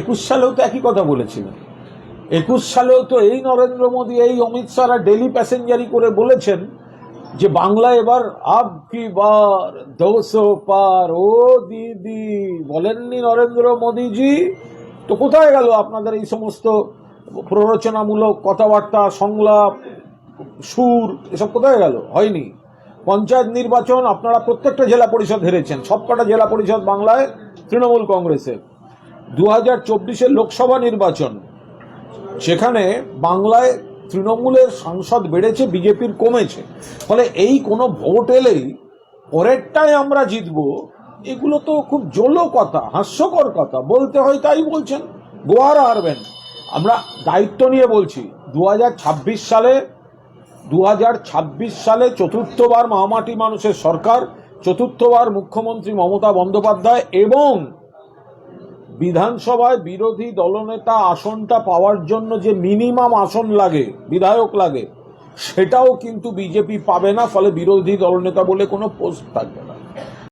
একুশ সালেও তো একই কথা বলেছিলেন। একুশ সালেও তো এই নরেন্দ্র মোদী, এই অমিত শাহরা ডেলি প্যাসেঞ্জারি করে বলেছেন যে বাংলা এবার আব কি বার পার। ও দিদি, বলেননি নরেন্দ্র মোদীজি? তো কোথায় গেল আপনাদের এই সমস্ত প্ররোচনামূলক কথাবার্তা, সংলাপ, সুর, এসব কোথায় গেল? হয়নি। পঞ্চায়েত নির্বাচন আপনারা প্রত্যেকটা জেলা পরিষদ হেরেছেন। সবকটা জেলা পরিষদ বাংলায় তৃণমূল কংগ্রেসের। দু হাজার চব্বিশের লোকসভা নির্বাচন। সেখানে বাংলায় তৃণমূলের সাংসদ বেড়েছে, বিজেপির কমেছে। ফলে এই কোনো ভোট এলেই পরেরটায় আমরা জিতব, এগুলো তো খুব জলো কথা, হাস্যকর কথা। বলতে হয় তাই বলছেন, গোয়ার হারবেন আমরা দায়িত্ব নিয়ে বলছি দু হাজার ছাব্বিশ সালে দু হাজার ছাব্বিশ সালে চতুর্থবার মহামাটি মানুষের সরকার, চতুর্থবার মুখ্যমন্ত্রী মমতা বন্দ্যোপাধ্যায় এবং বিধানসভায় বিরোধী দলনেতা আসনটা পাওয়ার জন্য যে মিনিমাম আসন লাগে, বিধায়ক লাগে, সেটাও কিন্তু বিজেপি পাবে না, ফলে বিরোধী দলনেতা বলে কোনো পোস্ট থাকবে